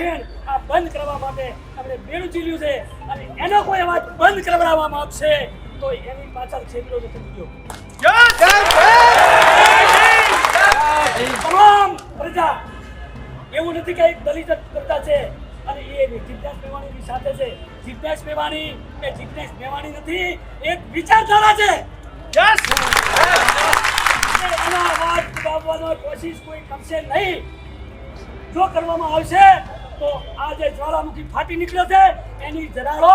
અફેણ આ બંધ કરવા માટે આપણે બેડું ચીલ્યું છે અને એનો કોઈ અવાજ બંધ કરાવવામાં આવશે તો એની પાછળ છેલ્લો નથી બીજો તમામ પ્રજા, એવું નથી કે એક દલિત પ્રજા છે અને એ જિજ્ઞાસ મેવાણીની સાથે છે. જિજ્ઞાસ મેવાણી એ જિજ્ઞાસ મેવાણી નથી, એક વિચારધારા છે. યસ એના અવાજ દબાવવાનો કોશિશ કોઈ કરશે નહીં. જો કરવામાં આવશે તો આ જે જ્વાળામુખી ફાટી નીકળ્યો છે. એની જરાડો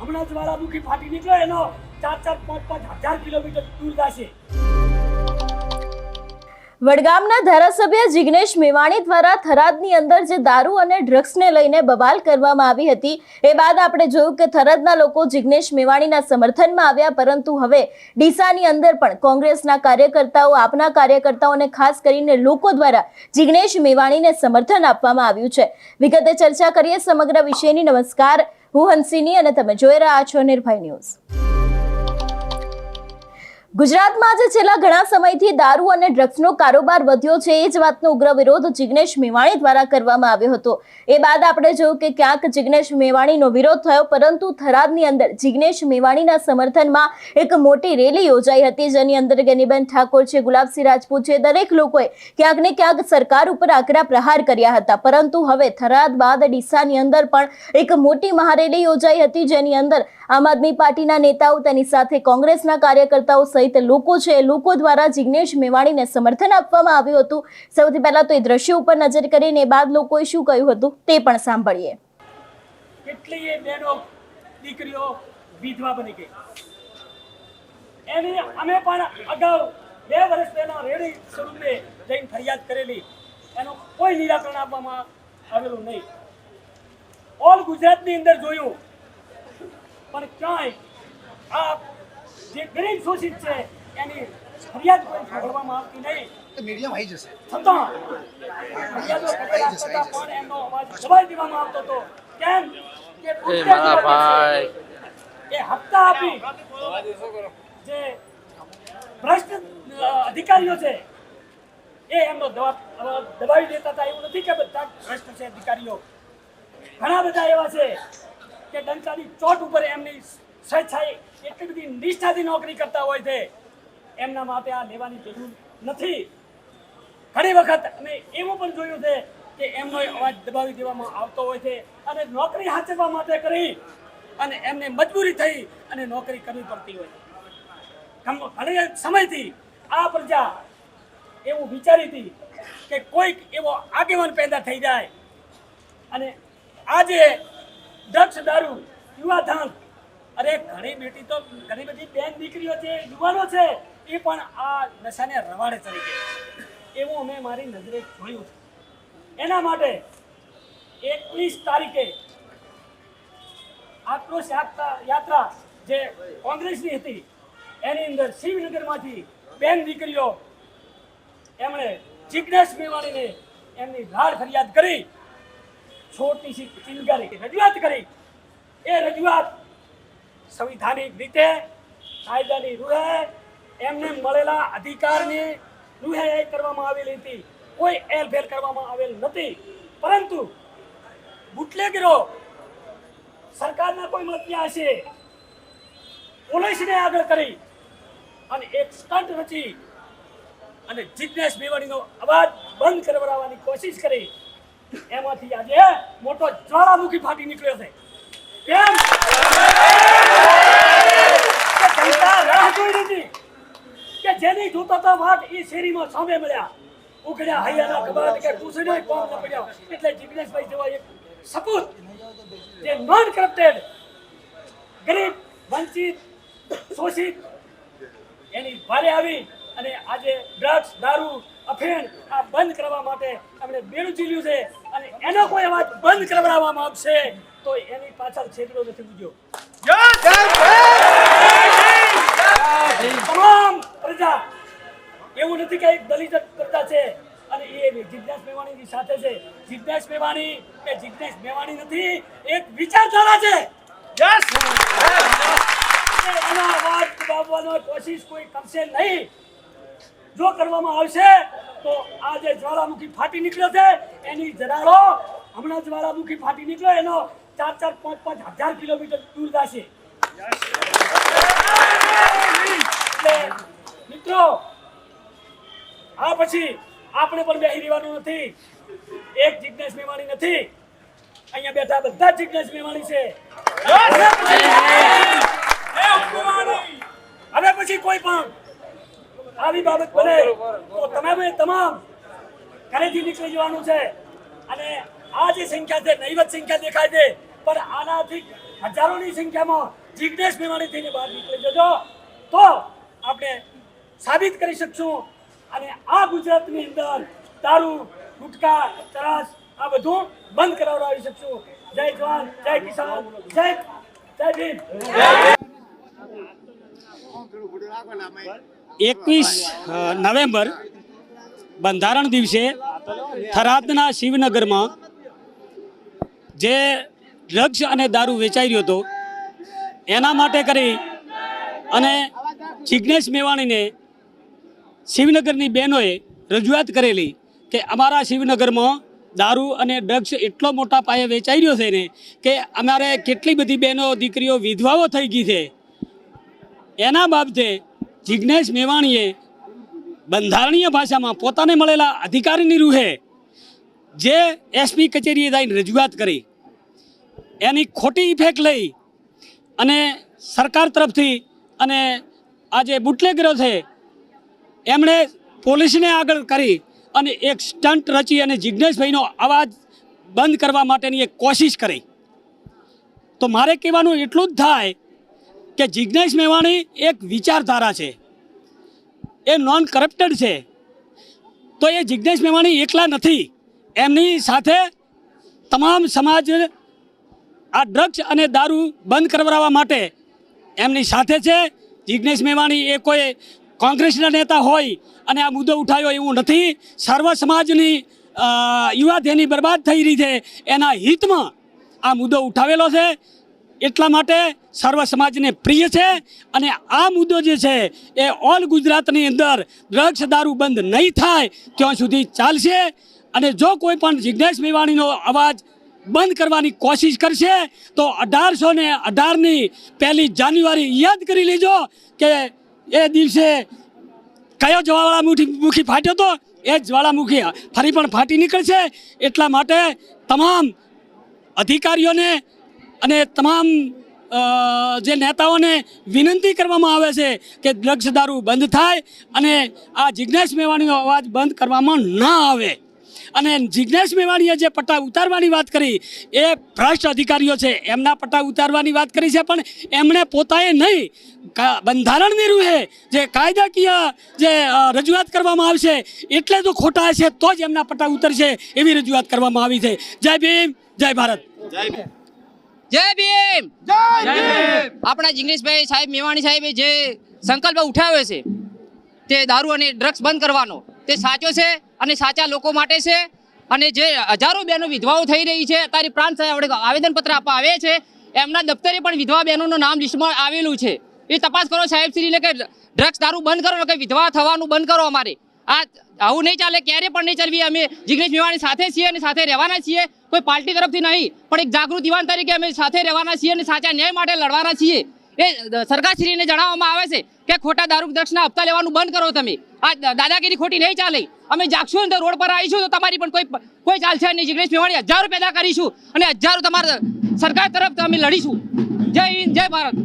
હમણાં જ્વાળામુખી ફાટી નીકળ્યો એનો ચાર ચાર પાંચ પાંચ હજાર કિલોમીટર દૂર જશે. વડગામના ધારાસભ્ય જિગ્નેશ મેવાણી દ્વારા થરાદની અંદર જે દારૂ અને ડ્રગ્સને લઈને બબાલ કરવામાં આવી હતી, એ બાદ આપણે જોયું કે થરાદના લોકો જિગ્નેશ મેવાણીના સમર્થનમાં આવ્યા, પરંતુ હવે ડીસાની અંદર પણ કોંગ્રેસના કાર્યકર્તાઓ, આપના કાર્યકર્તાઓને ખાસ કરીને લોકો દ્વારા જિગ્નેશ મેવાણીને સમર્થન આપવામાં આવ્યું છે. વિગતે ચર્ચા કરીએ સમગ્ર વિષયની. નમસ્કાર. હું હંસિની અને તમે જોઈ રહ્યા છો નિર્ભય ન્યૂઝ. ગુજરાતમાં આજે છેલ્લા ઘણા સમયથી દારૂ અને ડ્રગ્સનો કારોબાર વધ્યો છે. એ જ વાતનો ઉગ્ર વિરોધ જિગ્નેશ મેવાણી દ્વારા કરવામાં આવ્યો હતો. એ બાદ આપણે જોયું કે ક્યાંક જિગ્નેશ મેવાણીનો વિરોધ થયો, પરંતુ થરાદની અંદર જિગ્નેશ મેવાણીના સમર્થનમાં એક મોટી રેલી યોજાઈ હતી, જેની અંદર ગેનીબેન ઠાકોર છે, ગુલાબસિંહ રાજપૂત છે, દરેક લોકોએ ક્યાંક ને ક્યાંક સરકાર ઉપર આકરા પ્રહાર કર્યા હતા. પરંતુ હવે થરાદ બાદ ડીસાની અંદર પણ એક મોટી મહારેલી યોજાઈ હતી, જેની અંદર આમ આદમી પાર્ટીના નેતાઓ તેની સાથે કોંગ્રેસના કાર્યકર્તાઓ સહિત લોકો છે લોકો દ્વારા જિગ્નેશ મેવાણીને સમર્થન આપવામાં આવ્યું હતું. સૌથી પહેલા તો એ દ્રશ્યો ઉપર નજર કરીને બાદ લોકોએ શું કહ્યું હતું તે પણ સાંભળીએ. કેટલીય બહેનો દીકરીઓ વિધવા બની ગઈ. એની અમે પણ અગાઉ બે વર્ષ પહેલા રેડી સ્વરૂપે જઈને ફરિયાદ કરેલી. એનું કોઈ નિરાકરણ આપવામાં આવેલું નહીં. ઓલ ગુજરાતની અંદર જોયું પણ ક્યાંય આ જે ગરીબ શોષિત છે એની ફરિયાદ કોઈ સાંભળવામાં આવતી નહીં. તો આવી જશે. છતાં ફરિયાદો છતાં પણ એમનો અવાજ દબાઈ દેવામાં આવતો હતો. કેમ? કે ભાઈ. એ હપ્તા આપી. જે ભ્રષ્ટ અધિકારીઓ છે એ એમનો દબાવી દેતા હતા. એવું નથી કે બધા ભ્રષ્ટ છે અધિકારીઓ. ઘણા બધા એવા છે કે ડંકાની ચોટ ઉપર એમની સ્વેચ્છાએ એટલી બધી નિષ્ઠાથી નોકરી કરતા હોય છે. એમના માટે આ લેવાની જરૂર નથી. ઘણી વખત અમે એવું પણ જોયું છે કે એમનો અવાજ દબાવી દેવામાં આવતો હોય છે અને નોકરી હાચવવા માટે કરી અને એમને મજબૂરી થઈ અને નોકરી કરવી પડતી હોય ઘણી સમયથી આ પ્રજા એવું વિચારી હતી કે કોઈક એવો આગેવાન પેદા થઈ જાય. અને આજે ડ્રગ્સ દારૂ યુવાધન અરે, ઘણી બેટી તો, ઘણી બધી બેન દીકરીઓ છે, યુવાનો છે, એ પણ આ નશાને રવાડે ચડી ગઈ એવું અમે મારી નજરે જોયું છે. એના માટે એકવીસ તારીખે આક્રોશ યાત્રા જે કોંગ્રેસની હતી, એની અંદર શિવનગરમાંથી બેન દીકરીઓ એમણે જિજ્ઞેશ મેવાણીને એમની લાડ ફરિયાદ કરી. છોટી સી ચિનગારી રજૂઆત કરી. એ રજૂઆત સંવિધાનિક રીતે કાયદાની રૂહે, એમને મળેલા અધિકારની રૂહે કરવામાં આવેલી હતી. કોઈ એલફેર કરવામાં આવેલ નથી. પરંતુ બુટલેગરો સરકારના કોઈ મળતિયા હશે, પોલીસને આગળ કરી અને એક સ્ટન્ટ રચી અને જિજ્ઞેશ મેવાણીનો અવાજ બંધ કરવડાવવાની કોશિશ કરી. એમાંથી આજે મોટો જ્વાળામુખી ફાટી નીકળ્યો છે. કેમ? શેરીમાં સામે મળ્યા. ઉઘડ્યા હૈયાના કબાટ કોમ પડ્યો. એટલે જિગ્નેશભાઈ જેવા એક સપૂત, જે નોન કરપ્ટેડ ગરીબ, વંચિત, શોષિત, એની ભારે આવી અને આજે ડ્રગ્સ દારૂ અફેણ આ બંધ કરવા માટે એમણે બેડું ચીલ્યું છે અને એનો કોઈ અવાજ બંધ કરાવવામાં આવશે તો એની પાછળ છેતરો નથી બીજો તમામ પ્રજા એવું નથી કે એક દલિત પ્રજા છે અને એ જિજ્ઞાસ મેવાણીની સાથે છે. જિજ્ઞાસ મેવાણી એ જિજ્ઞાસ મેવાણી નથી એક વિચારધારા છે. કે એના અવાજ દબાવવાનો કોશિશ કોઈ કરશે નહીં. જો કરવામાં આવશે તો આ જે જ્વાળામુખી ફાટી નીકળ્યો છે એની જરાળો હમણાં જ્વાળામુખી ફાટી નીકળ્યો એનો ચાર ચાર પાંચ પાંચ હજાર કિલોમીટર દૂર જશે મિત્રો આ પછી આપણે પણ બેસી રહેવાનું નથી. એક જિજ્ઞેશ મેવાણી નથી. અહીંયા બેઠા બધા જિજ્ઞેશ મેવાણી છે. હવે પછી કોઈ પણ આવી બાબત બને, તો તમે તમામ ઘરેથી નીકળી જવાનું છે. અને આ જે સંખ્યા છે, નહીવત સંખ્યા દેખાય છે, પણ આનાથી હજારોની સંખ્યામાં જિજ્ઞેશ મેવાણી થઈને બહાર નીકળી જજો. તો આપણે સાબિત કરી શકશું. અને આ ગુજરાતની અંદર દારૂ ગુટકા ચરાસ આ બધું બંધ કરાવડાવી શકશું. જય જવાન, જય કિસાન, જય જય ભીમ. એકવીસ નવેમ્બર બંધારણ દિવસે થરાદના શિવનગરમાં જે ડ્રગ્સ અને દારૂ વેચાઈ હતો, એના માટે કરી અને જિજ્ઞેશ મેવાણીને શિવનગરની બહેનોએ રજૂઆત કરેલી કે અમારા શિવનગરમાં દારૂ અને ડ્રગ્સ એટલો મોટા પાયે વેચાઈ રહ્યો છે ને કે અમારે કેટલી બધી બહેનો દીકરીઓ વિધવાઓ થઈ ગઈ છે. એના બાબતે જિજ્ઞેશ મેવાણીએ બંધારણીય ભાષામાં પોતાને મળેલા અધિકારીની રૂહે જે એસપી કચેરીએ જઈને રજૂઆત કરી, એની ખોટી ઇફેક્ટ લઈ અને સરકાર તરફથી અને આ જે બુટલેગરો છે, એમણે પોલીસને આગળ કરી અને એક સ્ટન્ટ રચી અને જિજ્ઞેશભાઈનો અવાજ બંધ કરવા માટેની એક કોશિશ કરી. તો મારે કહેવાનું એટલું જ થાય કે જિજ્ઞેશ મેવાણી એક વિચારધારા છે. એ નોન કરપ્ટેડ છે. તો એ જિજ્ઞેશ મેવાણી એકલા નથી. એમની સાથે તમામ સમાજ આ ડ્રગ્સ અને દારૂ બંધ કરાવવા માટે એમની સાથે છે. જિજ્ઞેશ મેવાણી એ કોઈ કોંગ્રેસના નેતા હોય અને આ મુદ્દો ઉઠાવ્યો એવું નથી. સર્વ સમાજની યુવાધેની બરબાદ થઈ રહી છે. એના હિતમાં આ મુદ્દો ઉઠાવેલો છે. એટલા માટે સર્વ સમાજને પ્રિય છે અને આ મુદ્દો જે છે એ ઓલ ગુજરાતની અંદર ડ્રગ્સ દારૂ બંધ નહીં થાય ત્યાં સુધી ચાલશે અને જો કોઈ પણ જિજ્ઞેશ મેવાણીનો અવાજ બંધ કરવાની કોશિશ કરશે તો અઢારસો ને અઢારની પહેલી જાન્યુઆરી યાદ કરી લેજો કે એ દિવસે કયો જ્વાળામુખી મુખી ફાટ્યો હતો? એ જ્વાળામુખી ફરી પણ ફાટી નીકળશે. એટલા માટે તમામ અધિકારીઓને અને તમામ જે નેતાઓને વિનંતી કરવામાં આવે છે કે ડ્રગ્સ દારૂ બંધ થાય અને આ જિજ્ઞેશ મેવાણીનો અવાજ બંધ કરવામાં ના આવે. અને જિજ્ઞેશ મેવાણીએ જે પટ્ટા ઉતારવાની વાત કરી, એ ભ્રષ્ટ અધિકારીઓ છે. એમના પટ્ટા ઉતારવાની વાત કરી છે, પણ એમણે પોતાએ નહીં. બંધારણની રૂહે જે કાયદાકીય જે રજૂઆત કરવામાં આવશે, એટલે જો ખોટા હશે, તો જ એમના પટ્ટા ઉતરશે એવી રજૂઆત કરવામાં આવી છે. જય ભીમ, જય ભારત. જય ભીમ! આપણા જિગ્નેશભાઈ સાહેબ મેવાણી સાહેબે જે સંકલ્પ ઉઠાવ્યો છે તે દારૂ અને ડ્રગ્સ બંધ કરવાનો તે સાચો છે અને સાચા લોકો માટે છે. અને જે હજારો બહેનો વિધવાઓ થઈ રહી છે અત્યારે પ્રાંત આવેદનપત્ર આપવા આવે છે એમના દફતરે પણ વિધવા બહેનોનું નામ લિસ્ટમાં આવેલું છે. એ તપાસ કરો સાહેબ શ્રીને કે ડ્રગ્સ દારૂ બંધ કરો કે વિધવા થવાનું બંધ કરો અમારે. આ આવું નહીં ચાલે ક્યારે પણ નહીં ચાલવી. અમે જિગ્નેશ મેવાણી સાથે છીએ અને સાથે રહેવાના છીએ. કોઈ પાર્ટી તરફથી નહીં, પણ એક જાગૃત યુવાન તરીકે અમે સાથે રહેવાના છીએ અને સાચા ન્યાય માટે લડવાના છીએ. એ સરકારશ્રીને જણાવવામાં આવે છે કે ખોટા દારૂ દ્રક્ષના હપ્તા લેવાનું બંધ કરો તમે. આ દાદાગીરી ખોટી નહીં ચાલે. અમે જાગશું ને રોડ પર આવીશું તો તમારી પણ કોઈ કોઈ ચાલશે નહીં. જિગ્નેશ મેવાણી હજારો પેદા કરીશું અને હજારો તમારા સરકાર તરફ અમે લડીશું. જય હિન્દ, જય ભારત.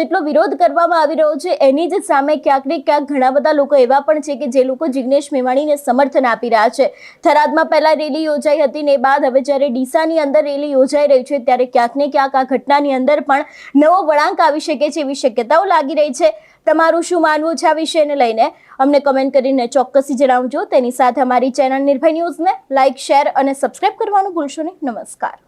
જેટલો વિરોધ કરવામાં આવી રહ્યો છે, એની જ સામે ક્યાંક ને ક્યાંક ઘણા બધા લોકો એવા પણ છે કે જે લોકો જિગ્નેશ મેવાણીને સમર્થન આપી રહ્યા છે. થરાદમાં પહેલા રેલી યોજાઈ હતી ને બાદ હવે જ્યારે ડીસાની અંદર રેલી યોજાઈ રહી છે, ત્યારે ક્યાંક ને ક્યાંક આ ઘટનાની અંદર પણ નવો વળાંક આવી શકે છે એવી શક્યતાઓ લાગી રહી છે. તમારું શું માનવું છે આ વિષયને લઈને? અમને કમેન્ટ કરીને ચોક્કસી જણાવજો. તેની સાથે અમારી ચેનલ નિર્ભય ન્યૂઝને લાઇક શેર અને સબસ્ક્રાઇબ કરવાનું ભૂલશો નહીં. નમસ્કાર.